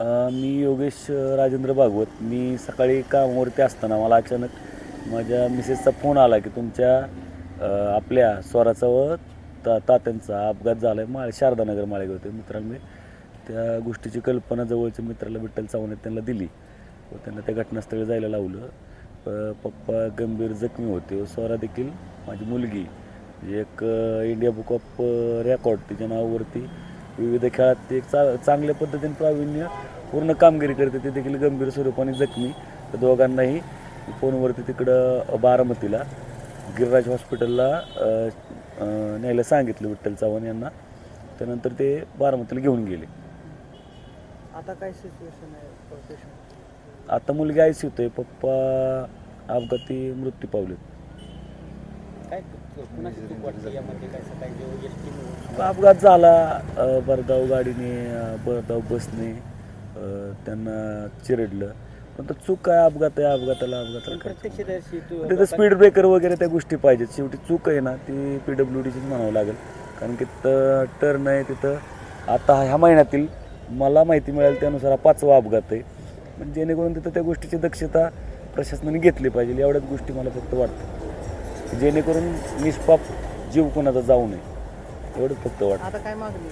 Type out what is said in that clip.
मी योगेश राजेंद्र भागवत. मी सकाळी कामावरती असताना मला अचानक माझ्या मिसेसचा फोन आला की तुमच्या आपल्या स्वराचा व ता तात्यांचा अपघात झाला आहे माळ शारदानगर माळेगावते मित्रांनो मित्रांनी त्या गोष्टीची कल्पना जवळच्या मित्राला विठ्ठल चव्हाण त्यांना दिली व त्यांना त्या घटनास्थळी जायला लावलं. पप्पा गंभीर जखमी होते व स्वरा देखील माझी मुलगी एक इंडिया बुक ऑफ रेकॉर्ड तिच्या नावावरती विविध खेळात ते एक चा चांगल्या पद्धतीने प्रावीण्य पूर्ण कामगिरी करते. ते देखील गंभीर स्वरूपाने जखमी. त्या दोघांनाही फोनवरती तिकडं बारामतीला गिरिराज हॉस्पिटलला न्यायला सांगितलं विठ्ठल चव्हाण यांना. त्यानंतर ते बारामतीला घेऊन गेले. आता काय सिच्युएशन आहे? आता मुलगी आय सी आहे. पप्पा अपघाती मृत्यू पावलेत. काय कुणाची चूक वाटते यामध्ये? काय सकाळी जेव्हा एस टी अपघात झाला अ, भरधाव गाडीने अ, भरधाव बसने अ, त्यांना चिरडलं. पण तर चूक काय अपघात आहे? अपघाताला अपघाताला काय चूक? प्रत्यक्षदर्शी तू तिथं स्पीड ब्रेकर वगैरे त्या गोष्टी पाहिजेत. शेवटी चूक आहे ना ती पी डब्ल्यू डीचीच म्हणावं लागेल. कारण की टर्न आहे तिथं आता ह्या महिन्यातील मला माहिती मिळेल त्यानुसार हा पाचवा अपघात आहे. पण जेणेकरून तिथं त्या गोष्टीची दक्षता प्रशासनाने घेतली पाहिजे. एवढ्याच गोष्टी मला फक्त वाटतं जेणेकरून निष्पाप जीव कोणाचा जाऊ नये. एवढंच फक्त वाटतं. आता काय मागणी